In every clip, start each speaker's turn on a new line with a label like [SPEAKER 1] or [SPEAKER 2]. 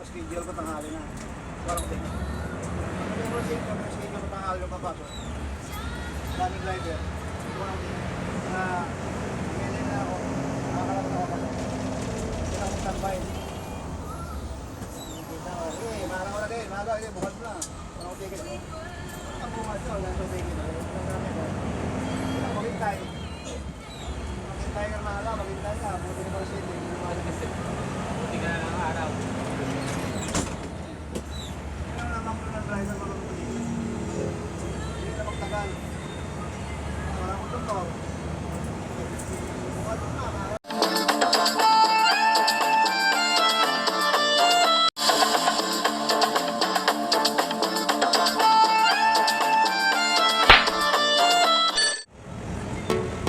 [SPEAKER 1] Schedule ko tanghali na. Parang din. Ano yung kasi kami schedule ko tanghali yung papasok. Daming driver. Parang din. Na, ngayon na ako. Nakakalap na ako na akong tambay. Kita ko. Eh, marang wala din. Maga, eh, bukas mo na. Parang tigil ako. Ang bukas ko, ganito tigil. Hindi na maghintay. Maghintay ka mahal, maghintay ka. Buti na pala siya. Na.
[SPEAKER 2] Buti ka na araw.
[SPEAKER 3] kan orang untuk tol Thank you.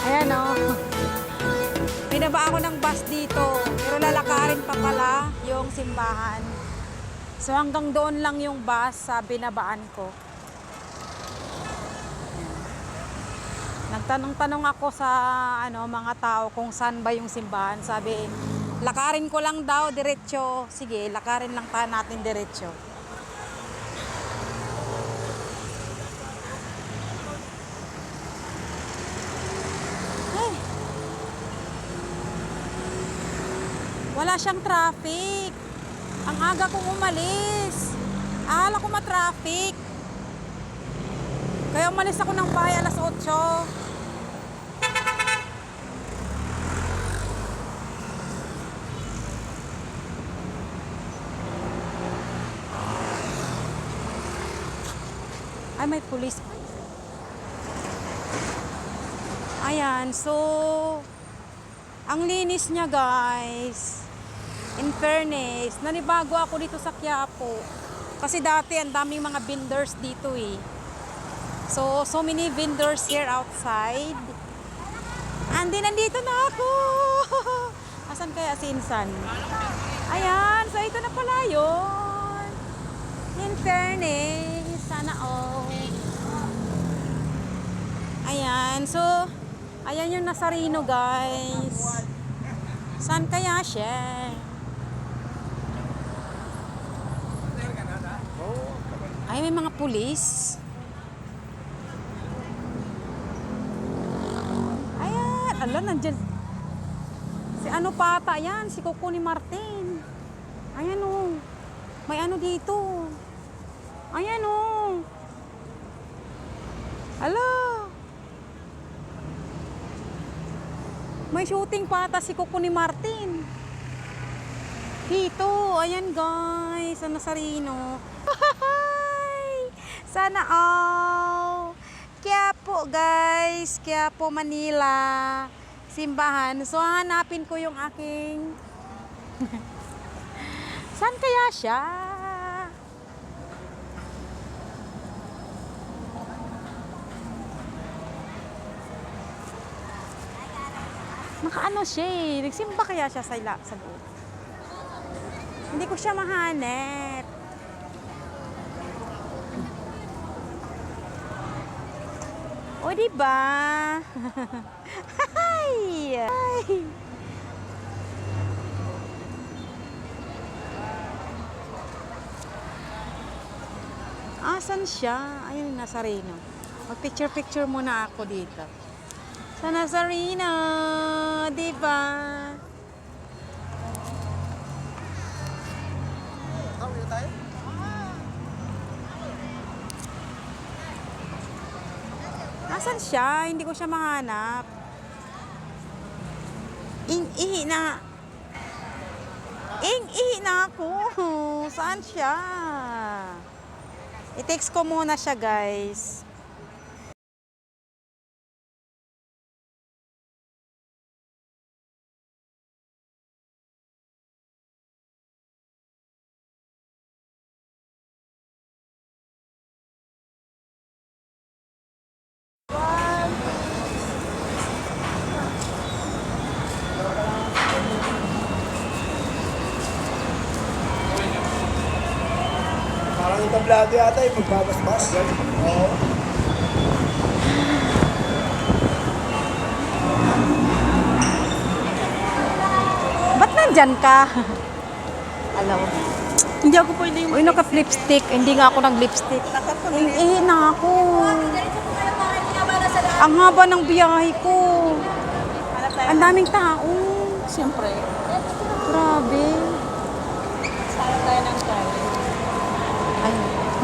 [SPEAKER 3] Ayan, oh. Binaba ako ng bus dito. Pero lalakarin pa pala yung simbahan. So hanggang doon lang yung bus sa binabaan ko. Nagtanong-tanong ako sa ano mga tao kung saan ba yung simbahan. Sabi, lakarin ko lang daw diretso. Sige, lakarin lang ta natin diretso. Ay. Wala siyang traffic. Ang aga kong umalis. Akala ko ma-traffic. Kaya umalis ako ng bahay alas 8. Ay, may pulis. Ayan, so, ang linis niya guys. In fairness, nanibago ako dito sa Quiapo. Kasi dati ang daming mga vendors dito eh. So, so many vendors here outside. Andi, nandito na ako! Asan kaya si Insan? Ayan, so ito na pala yun. In fairness, sana all. Ayan, so, ayan yung Nazareno guys. Saan kaya siya? Ay, may mga pulis. Ayan, ala, nandyan. Si ano pata yan, si Coco ni Martin. Ayan o. May ano dito. Ayan o. Ala. May shooting pata si Coco ni Martin. Dito, ayan guys, sa Nazareno. Sana all. Kaya po guys, kaya po Manila, simbahan. So hanapin ko yung aking... Saan kaya siya? Nakaano siya eh. Nagsimba kaya siya sa, ila, sa loob. Hindi ko siya mahanap. O, di ba? Ay! Ay! Asan siya? Ayun, Nazareno. Mag-picture-picture muna ako dito. Sa Nazareno, di ba? Asan siya? Hindi ko siya mahanap. Ing ihi na. Ing ihi na ako. Saan siya? I-text ko muna siya, guys.
[SPEAKER 1] Entablado yata yung magbabasbas. Oo.
[SPEAKER 3] Ba't nandyan ka? Alam.
[SPEAKER 4] Hindi ako pwede yung
[SPEAKER 3] Uy, naka-lipstick. Hindi nga ako nag-lipstick. Ing ihi na ako. Ang haba ng biyahe ko. Ang daming tao.
[SPEAKER 4] Siyempre.
[SPEAKER 3] Grabe.
[SPEAKER 4] Sayang tayo ng time.
[SPEAKER 3] Ay,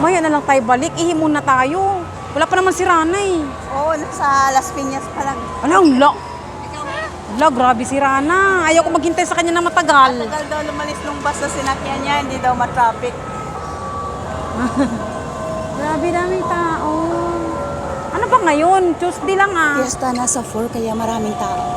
[SPEAKER 3] maya na lang tayo balik. Ihi muna tayo. Wala pa naman si Rana eh.
[SPEAKER 4] Oo, nasa Las Piñas pa lang.
[SPEAKER 3] Alang, la. Ala, grabe si Rana. Ayaw ko maghintay sa kanya na matagal.
[SPEAKER 4] Tagal daw lumalis nung bus na sinakyan niya, hindi daw matraffic.
[SPEAKER 3] Grabe daming tao. Ano ba ngayon? Tuesday lang ah.
[SPEAKER 4] Fiesta nasa 4, kaya maraming tao.